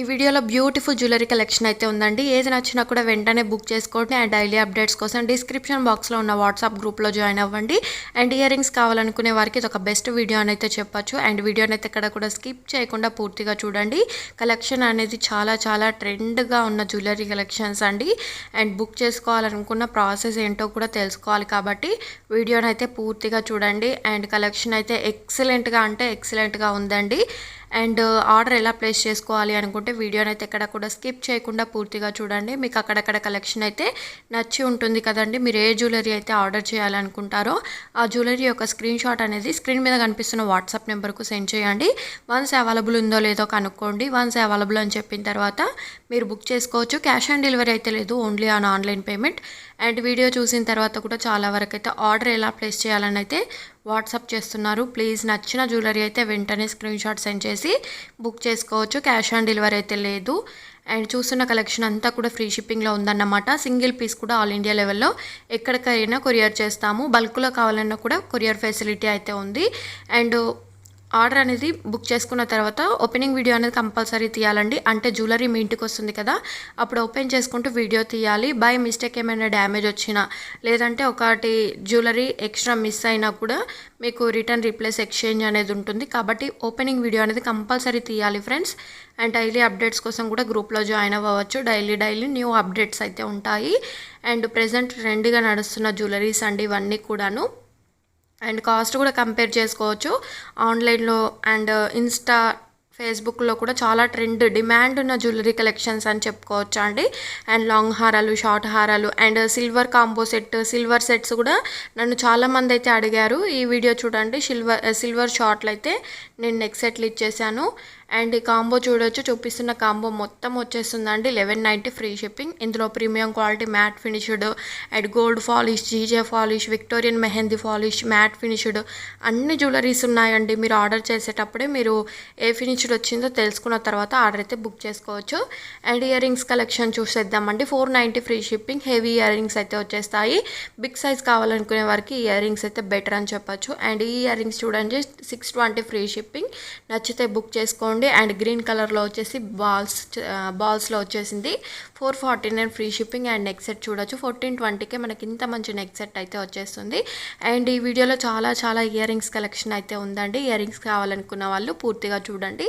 ఈ వీడియోలో beautiful jewellery collection అయితే ఉందండి. ఏది నచ్చినా కూడా వెంటనే బుక్ చేసుకోండి. అండ్ డైలీ అప్డేట్స్ కోసం డిస్క్రిప్షన్ బాక్స్లో ఉన్న వాట్సాప్ గ్రూప్లో జాయిన్ అవ్వండి. అండ్ ఇయర్ రింగ్స్ కావాలనుకునే వారికి ఇది ఒక బెస్ట్ వీడియో అని అయితే చెప్పచ్చు. అండ్ వీడియోని అయితే ఇక్కడ కూడా స్కిప్ చేయకుండా పూర్తిగా చూడండి. కలెక్షన్ అనేది చాలా చాలా ట్రెండ్గా ఉన్న జ్యువెలరీ కలెక్షన్స్ అండి. అండ్ బుక్ చేసుకోవాలనుకున్న ప్రాసెస్ ఏంటో కూడా తెలుసుకోవాలి కాబట్టి వీడియోని అయితే పూర్తిగా చూడండి. అండ్ కలెక్షన్ అయితే ఎక్సలెంట్గా అంటే ఎక్సలెంట్గా ఉందండి. అండ్ ఆర్డర్ ఎలా ప్లేస్ చేసుకోవాలి అనుకుంటే వీడియోని అయితే ఎక్కడ కూడా స్కిప్ చేయకుండా పూర్తిగా చూడండి. మీకు అక్కడక్కడ కలెక్షన్ అయితే నచ్చి ఉంటుంది కదండి. మీరు ఏ జ్యువెలరీ అయితే ఆర్డర్ చేయాలనుకుంటారో ఆ జ్యువెలరీ యొక్క స్క్రీన్ షాట్ అనేది స్క్రీన్ మీద కనిపిస్తున్న వాట్సాప్ నెంబర్కు సెండ్ చేయండి. వన్స్ అవైలబుల్ ఉందో లేదో కనుక్కోండి. వన్స్ అవైలబుల్ అని చెప్పిన తర్వాత మీరు బుక్ చేసుకోవచ్చు. క్యాష్ ఆన్ డెలివరీ అయితే లేదు. Only on online payment. And video చూసిన తర్వాత కూడా చాలా వరకు అయితే ఆర్డర్ ఎలా ప్లేస్ చేయాలని అయితే వాట్సాప్ చేస్తున్నారు. ప్లీజ్ నచ్చిన జ్యువెలరీ అయితే వెంటనే స్క్రీన్ షాట్ సెండ్ చేసి బుక్ చేసుకోవచ్చు. క్యాష్ ఆన్ డెలివరీ అయితే లేదు. అండ్ చూస్తున్న కలెక్షన్ అంతా కూడా ఫ్రీ షిప్పింగ్లో ఉందన్నమాట. సింగిల్ పీస్ కూడా ఆల్ ఇండియా లెవెల్లో ఎక్కడికైనా కొరియర్ చేస్తాము. బల్క్లో కావాలన్నా కూడా కొరియర్ ఫెసిలిటీ అయితే ఉంది. అండ్ ఆర్డర్ అనేది బుక్ చేసుకున్న తర్వాత ఓపెనింగ్ వీడియో అనేది కంపల్సరీ తీయాలండి. అంటే జ్యువెలరీ మీ ఇంటికి వస్తుంది కదా. అప్పుడు ఓపెన్ చేసుకుంటూ వీడియో తీయాలి. బై మిస్టేక్ ఏమైనా డ్యామేజ్ వచ్చినా లేదంటే ఒకటి జ్యువెలరీ ఎక్స్ట్రా మిస్ అయినా కూడా మీకు రిటర్న్ రీప్లేస్ ఎక్స్చేంజ్ అనేది ఉంటుంది. కాబట్టి ఓపెనింగ్ వీడియో అనేది కంపల్సరీ తీయాలి ఫ్రెండ్స్. అండ్ డైలీ అప్డేట్స్ కోసం కూడా గ్రూప్లో జాయిన్ అవ్వచ్చు. డైలీ డైలీ న్యూ అప్డేట్స్ అయితే ఉంటాయి. అండ్ ప్రజెంట్ ట్రెండ్గా నడుస్తున్న జ్యువెలరీస్ అండి ఇవన్నీ కూడాను. అండ్ కాస్ట్ కూడా కంపేర్ చేసుకోవచ్చు. ఆన్లైన్లో అండ్ uh, ఇన్స్టా ఫేస్బుక్లో కూడా చాలా ట్రెండ్ డిమాండ్ ఉన్న జ్యువెలరీ కలెక్షన్స్ అని చెప్పుకోవచ్చు అండి. అండ్ లాంగ్ హారాలు షార్ట్ హారాలు and silver combo set silver sets కూడా నన్ను చాలామంది అయితే అడిగారు. ఈ వీడియో చూడండి. సిల్వర్ సిల్వర్ షార్ట్లు అయితే నేను నెక్ సెట్లు ఇచ్చేసాను. అండ్ ఈ కాంబో చూడొచ్చు చూపిస్తున్న కాంబో మొత్తం వచ్చేస్తుందండి. Eleven ninety free shipping. ఇందులో premium quality matte finished and gold polish GJ polish Victorian mehndi polish matte finished అన్ని జ్యువెలరీస్ ఉన్నాయండి. మీరు ఆర్డర్ చేసేటప్పుడే మీరు ఏ ఫినిష్డ్ వచ్చిందో తెలుసుకున్న తర్వాత ఆర్డర్ అయితే బుక్ చేసుకోవచ్చు. అండ్ ఇయర్ రింగ్స్ కలెక్షన్ చూసేద్దామండి. Four ninety free shipping. Heavy earrings అయితే వచ్చేస్తాయి. బిగ్ సైజ్ కావాలనుకునే వారికి ఇయర్ రింగ్స్ అయితే బెటర్ అని చెప్పచ్చు. అండ్ ఈ ఇయర్ రింగ్స్ చూడండి సిక్స్ ట్వంటీ ఫ్రీ షిప్పింగ్. నచ్చితే బుక్ చేసుకోండి. అండ్ గ్రీన్ కలర్లో వచ్చేసి బాల్స్ బాల్స్లో వచ్చేసింది. Four forty nine free shipping and neck set చూడొచ్చు. ఫోర్టీన్ ట్వంటీకే మనకి ఇంత మంచి నెక్ సెట్ అయితే వచ్చేస్తుంది. అండ్ ఈ వీడియోలో చాలా చాలా ఇయర్ రింగ్స్ కలెక్షన్ అయితే ఉందండి. ఇయర్ రింగ్స్ కావాలనుకున్న వాళ్ళు పూర్తిగా చూడండి.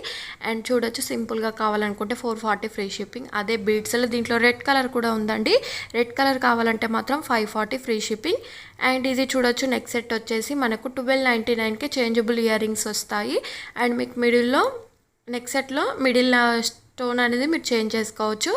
అండ్ చూడొచ్చు సింపుల్గా కావాలనుకుంటే ఫోర్ ఫార్టీ ఫ్రీ షిప్పింగ్. అదే బీడ్స్లో దీంట్లో రెడ్ కలర్ కూడా ఉందండి. రెడ్ కలర్ కావాలంటే మాత్రం five forty free shipping. And ఇది చూడొచ్చు నెక్ సెట్ వచ్చేసి మనకు ట్వెల్వ్ నైంటీ నైన్కి చేంజబుల్ ఇయర్ రింగ్స్ వస్తాయి. అండ్ మీకు మిడిల్లో నెక్ సెట్లో మిడిల్ స్టోన్ అనేది మీరు చేంజ్ చేసుకోవచ్చు.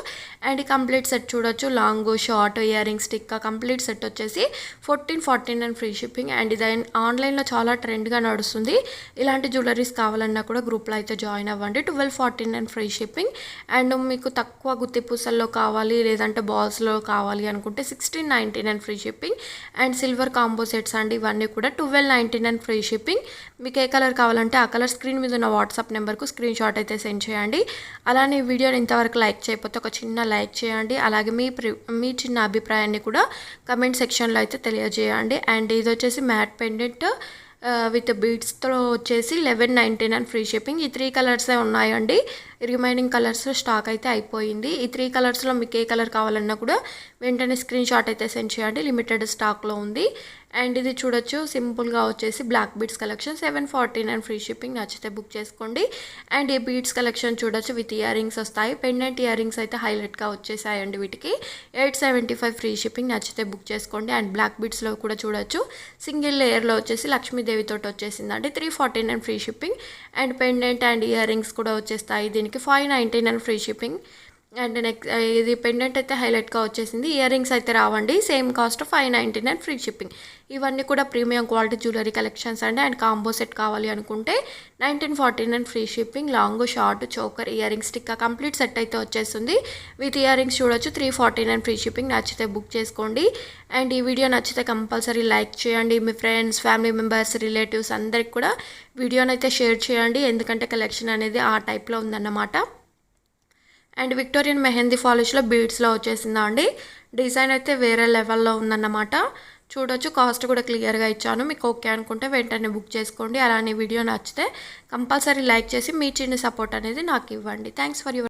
అండ్ కంప్లీట్ సెట్ చూడొచ్చు. Long short earrings stick complete set వచ్చేసి fourteen forty and free shipping. And ఇది ఆన్లైన్లో చాలా ట్రెండ్గా నడుస్తుంది. ఇలాంటి జ్యువెలరీస్ కావాలన్నా కూడా గ్రూప్లో అయితే జాయిన్ అవ్వండి. Twelve forty and free shipping. And మీకు తక్కువ గుత్తి పూసల్లో కావాలి లేదంటే బాల్స్లో కావాలి అనుకుంటే sixteen nineteen and free shipping. And silver combo sets అండి ఇవన్నీ కూడా twelve ninety and free shipping. మీకు ఏ కలర్ కావాలంటే ఆ కలర్ స్క్రీన్ మీద ఉన్న వాట్సాప్ నెంబర్కు స్క్రీన్ షాట్ అయితే సెండ్ చేయండి. అలా అలానే ఈ వీడియోని ఇంతవరకు లైక్ చేయకపోతే ఒక చిన్న లైక్ చేయండి. అలాగే మీ ప్రి మీ చిన్న అభిప్రాయాన్ని కూడా కమెంట్ సెక్షన్లో అయితే తెలియజేయండి. అండ్ ఇది వచ్చేసి మ్యాట్ పెండెంట్ విత్ బీడ్స్తో వచ్చేసి eleven ninety nine free shipping. ఈ త్రీ కలర్సే ఉన్నాయండి. రిమైనింగ్ కలర్స్ స్టాక్ అయితే అయిపోయింది. ఈ త్రీ కలర్స్లో మీకు ఏ కలర్ కావాలన్నా కూడా వెంటనే స్క్రీన్ షాట్ అయితే సెండ్ చేయండి. లిమిటెడ్ స్టాక్లో ఉంది. అండ్ ఇది చూడొచ్చు సింపుల్గా వచ్చేసి black beads collection seven forty nine free shipping నచ్చితే బుక్ చేసుకోండి. అండ్ ఈ బీడ్స్ కలెక్షన్ చూడొచ్చు విత్ ఇయర్ రింగ్స్ వస్తాయి. పెండెంట్ ఇయర్ రింగ్స్ అయితే హైలైట్గా వచ్చేసాయండి వీటికి. Eight seventy five free shipping నచ్చితే బుక్ చేసుకోండి. అండ్ బ్లాక్ బీడ్స్లో కూడా చూడొచ్చు. సింగిల్ లేయర్లో వచ్చేసి లక్ష్మీదేవితో వచ్చేసిందండి. Three forty nine free shipping and pendant and earrings కూడా వచ్చేస్తాయి. దీనికి five ninety nine free shipping and next ఇది పెండెంట్ అయితే హైలైట్గా వచ్చేసింది. ఇయర్ రింగ్స్ అయితే రావండి. Same cost five ninety nine free shipping ఇవన్నీ కూడా ప్రీమియం క్వాలిటీ జ్యువెలరీ కలెక్షన్స్ అండి. అండ్ కాంబో సెట్ కావాలి అనుకుంటే nineteen forty nine free shipping long short choker earrings stick complete set అయితే వచ్చేస్తుంది. విత్ ఇయర్ రింగ్స్ చూడొచ్చు. Three forty nine free shipping నచ్చితే book చేసుకోండి. అండ్ ఈ వీడియో నచ్చితే కంపల్సరీ లైక్ చేయండి. మీ ఫ్రెండ్స్ ఫ్యామిలీ మెంబర్స్ రిలేటివ్స్ అందరికి కూడా వీడియోని అయితే షేర్ చేయండి. ఎందుకంటే కలెక్షన్ అనేది ఆ టైప్లో ఉందన్నమాట. అండ్ విక్టోరియన్ మెహందీ ఫాలిష్లో బీడ్స్లో వచ్చేసిందా అండి? డిజైన్ అయితే వేరే లెవెల్లో ఉందన్నమాట. చూడొచ్చు కాస్ట్ కూడా క్లియర్గా ఇచ్చాను. మీకు ఓకే అనుకుంటే వెంటనే బుక్ చేసుకోండి. అలానే వీడియో నచ్చితే కంపల్సరీ లైక్ చేసి మీ చిన్న సపోర్ట్ అనేది నాకు ఇవ్వండి. Thanks for your